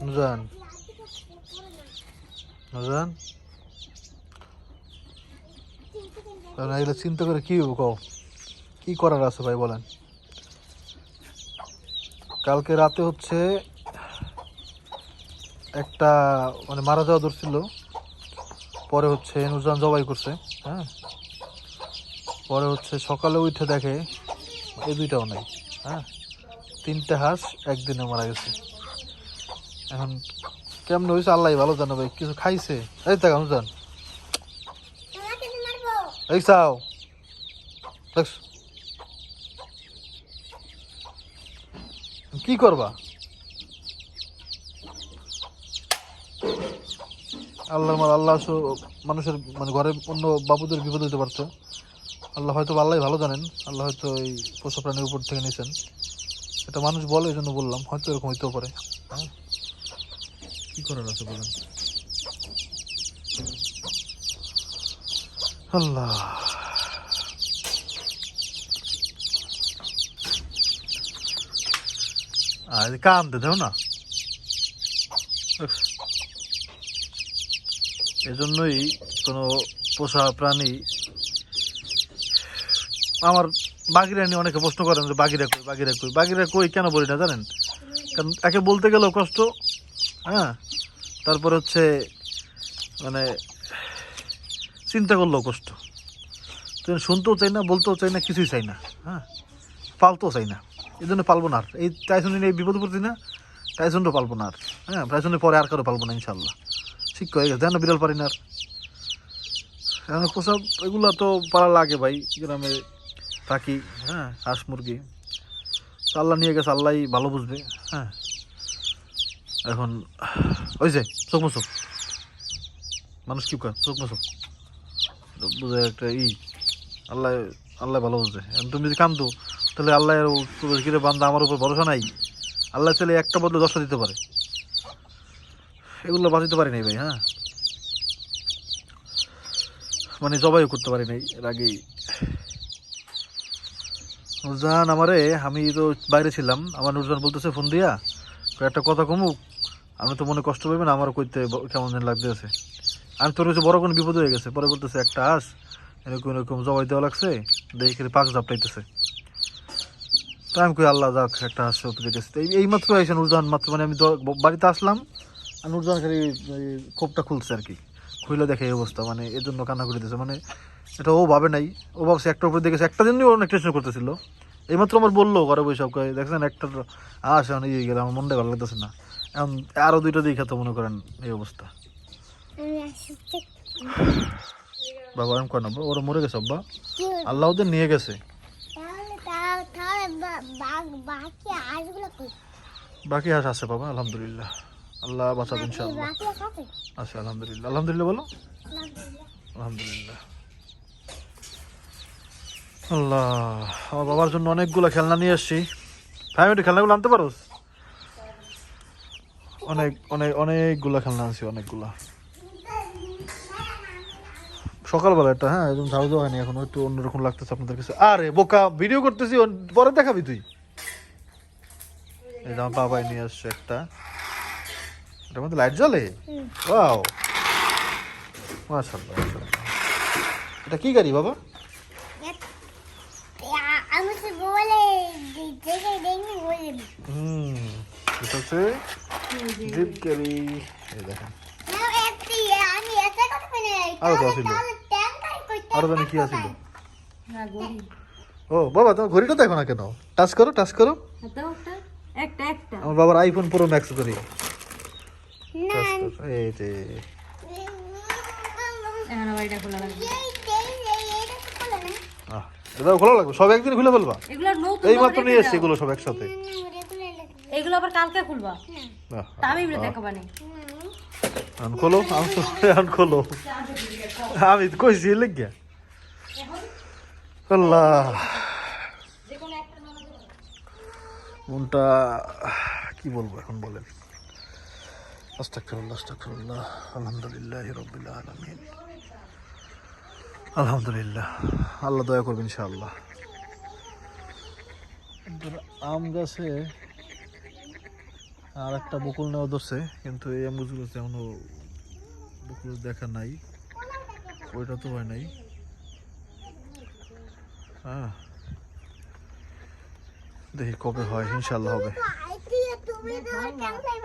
নুজান নুজান কারণ এগুলো চিন্তা করে কি হব কও? কি করার আছে ভাই বলেন? কালকে রাতে হচ্ছে একটা মানে মারা যাওয়া ধরছিল পরে হচ্ছে নুজান জবাই করছে হ্যাঁ? পরে হচ্ছে সকালে উঠে দেখে, এই দুইটাও নাই হ্যাঁ? তিনটে হাঁস একদিনে মারা গেছে। এখন কেমন হয়েছে আল্লাহ ভালো জানো ভাই কিছু খাইছে? এই নুজান তোমাকে এই চাও? কি করবা? আল্লাহর মাল আল্লাহ মানুষের মানে ঘরে অন্য বাবুদের বিপদ হইতে পারতো আল্লাহ হয়তো আল্লাহ ভালো জানেন। আল্লাহ হয়তো এই পশু প্রাণীর উপর থেকে নিয়েছেন এটা মানুষ বলে এই জন্য বললাম। হয়তো এরকম হইতেও পারে। হ্যাঁ কি করার আছে বলেন? আল্লাহ। আর কান্দে দেও না। এজন্যই কোনো পোষা প্রাণী আমার বাগিরা নিয়ে অনেকে প্রশ্ন করেন যে, বাগিরা কই বাগিরা কই বাগিরা কই? কেন বলি না, জানেন? কারণ একে বলতে গেলেও কষ্ট হ্যাঁ? তারপর হচ্ছে মানে চিন্তা করলেও কষ্ট। শুনতেও চাই না, বলতেও চাই না, কিছুই চাই না হ্যাঁ? পালতেও চাই না। এই জন্য পালবো না আর। এই টাইসন এই বিপদ পড়ছি না টাইসনটা পালবো না আর হ্যাঁ? টাইসনের পরে আর কারও পালবো না ইনশাল্লাহ ঠিক হয়ে গেছে, জানো বিড়াল পারি না আর। এখন পোষা, এগুলো তো পালা লাগে ভাই, গ্রামে থাকি হ্যাঁ? হাঁস মুরগি। আল্লাহ নিয়ে গেছে আল্লাহ ভালো বুঝবে হ্যাঁ? এখন, ওই যে, চোখ মুসো মানুষ কি কয়? চোখ মুসো বুঝে একটা ই। আল্লাহ আল্লাহ ভালো এখন তুমি যদি কান্দো, তাহলে আল্লাহ কিরে বান্দা আমার উপর ভরসা নাই? আল্লাহ চাইলে একটা বদলে দশটা দিতে পারে। এগুলো বাঁচাতে পারি নাই ভাই হ্যাঁ? মানে জবাইও করতে পারি নাই এর আগেই। নুরজাহান আমারে, আমি তো বাইরে ছিলাম। আমার নুরজাহান বলতেছে, ফোন দিয়া। একটা কথা কমুক, আমি তো মনে কষ্ট পাইবেন আমারও করতে কেমন যেন লাগতেছে আমি তোর কাছে বড় কোনো বিপদ হয়ে গেছে, পরে বলতেছে, একটা হাঁস এরকম এরকম জবাই দেওয়া লাগছে, দেখে পাক জাপটাইতেছে তা আমি কই, আল্লাহ যাক, একটা হাঁস পেয়ে গেছে। এই- মাত্র আইসা নুরজাহান মাত্র মানে আমি বাড়িতে আসলাম আর নুরজাহান খালি খোপটা খুলছে আর কি। খুলে দেখে এই অবস্থা মানে এর জন্য কান্না করে দিয়েছে মানে এটা ও ভাবে নাই, ও ভাবছে একটা উপরে দেখেছে একটা জন্যই অনেক টেনশন করতেছিল। এইমাত্র আমার বলল ঘরে বসে সব দেখছেন একটা আস এখন ইয়ে গেলে আমার মনটা ভালো লাগতেছে না। এখন আরও দুইটা দিকে তো মনে করেন এই অবস্থা। বাবা এরকম করে না বাবা, ওরা মরে গেছে আব্বা। আল্লাহ ওদের নিয়ে গেছে। বাকি হাঁস আছে বাবা আলহামদুলিল্লাহ। আল্লাহ বাঁচাবে বাকি ইনশাআল্লাহ আছে? আলহামদুলিল্লাহ। আলহামদুলিল্লাহ বলো। আলহামদুলিল্লাহ। আল্লাহ আমার বাবার জন্য অনেকগুলো খেলনা নিয়ে এসছি ফ্যামিলি খেলনাগুলো আনতে পারো? অনেক অনেক অনেকগুলো খেলনা আনছি অনেকগুলা। সকালবেলা একটা হ্যাঁ একদম ঝাড়ু দেওয়া হয়নি এখন একটু অন্যরকম লাগতেছে আপনাদের কাছে। আরে বোকা ভিডিও করতেছি পরে দেখাবি তুই? এই আমার বাবাই নিয়ে আসছে একটা। এটার মধ্যে লাইট জ্বলে। ওয়াও মাশাআল্লাহ। এটা কি গাড়ি বাবা আ- আমি তো বলে দেখে বলে হুম এটা হচ্ছে জিপ গাড়ি এই দেখেন আরও তো আছিল। আরও জানি কি আছিল ও বাবা তোমার ঘড়িটা দেখো না কেন টাচ করো টাচ করো একটা একটা আমার বাবার আইফোন প্রো ম্যাক্স টাচ এই যে এখন আবার এটা খোলা লাগবে আহ, এটাও খোলা লাগবে? সব একদিন খুলে ফেলবা? এগুলো নতুন এই মাত্র নিয়ে এসছি এগুলো সব একসাথে। না এগুলো আবার কালকে খুলবা? আহ, তা আমি এগুলো দেখাবানি এখন খোলো আমি তো এখন খোলো। আমি কইছি লেগে। আল্লাহ। মনটা কি বলব এখন বলেন? আস্তাগফিরুল্লাহ আস্তাগফিরুল্লাহ আলহামদুলিল্লাহ রাব্বিল আলামিন। আলহামদুলিল্লাহ। আল্লাহ দয়া করবেন ইনশাআল্লাহ। আম গাছে আর একটা বকুল নেওয়া ধরছে কিন্তু এই অ্যাম্বুজগুলো এখনও বকুল দেখা নাই। ওইটা তো হয় নাই। হ্যাঁ দেখি কবে হয় ইনশাল্লাহ হবে। তুমি তো কেন